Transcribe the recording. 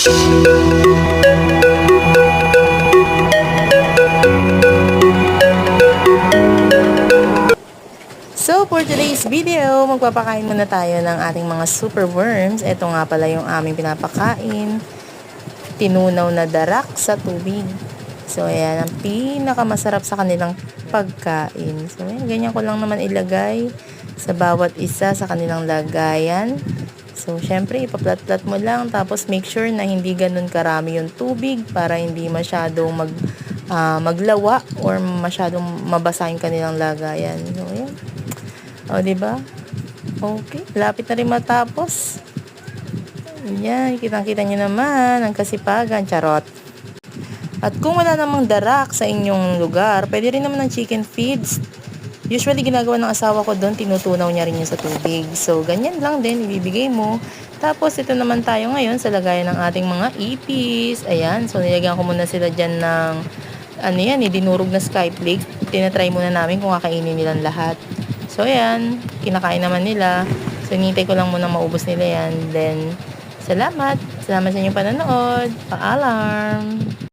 So, for today's video, magpapakain muna tayo ng ating mga super worms. Ito nga pala yung aming pinapakain. Tinunaw na darak sa tubig. So, ayan, ang pinakamasarap sa kanilang pagkain. So, ayan, ganyan ko lang naman ilagay sa bawat isa sa kanilang lagayan. So, syempre, ipaplat-plat mo lang. Tapos, make sure na hindi ganun karami yung tubig para hindi masyadong mag, ah, maglawa or masyadong mabasa yung kanilang lagayan. So, ayan. O, di ba? Okay, lapit na rin matapos. Yan, kitang-kita nyo naman ang kasipagan, charot. At kung wala namang darak sa inyong lugar, pwede rin naman ng chicken feeds. Usually, ginagawa ng asawa ko doon, tinutunaw niya rin yun sa tubig. So, ganyan lang din, ibibigay mo. Tapos, ito naman tayo ngayon sa lagayan ng ating mga ipis. Ayan, so nilagyan ko muna sila dyan ng, ano yan, eh, dinurog na sky flakes. Tinatry muna namin kung kakainin nilang lahat. So, ayan, kinakain naman nila. So, hinintay ko lang muna maubos nila yan. Then, salamat. Salamat sa inyong panonood. Paalam.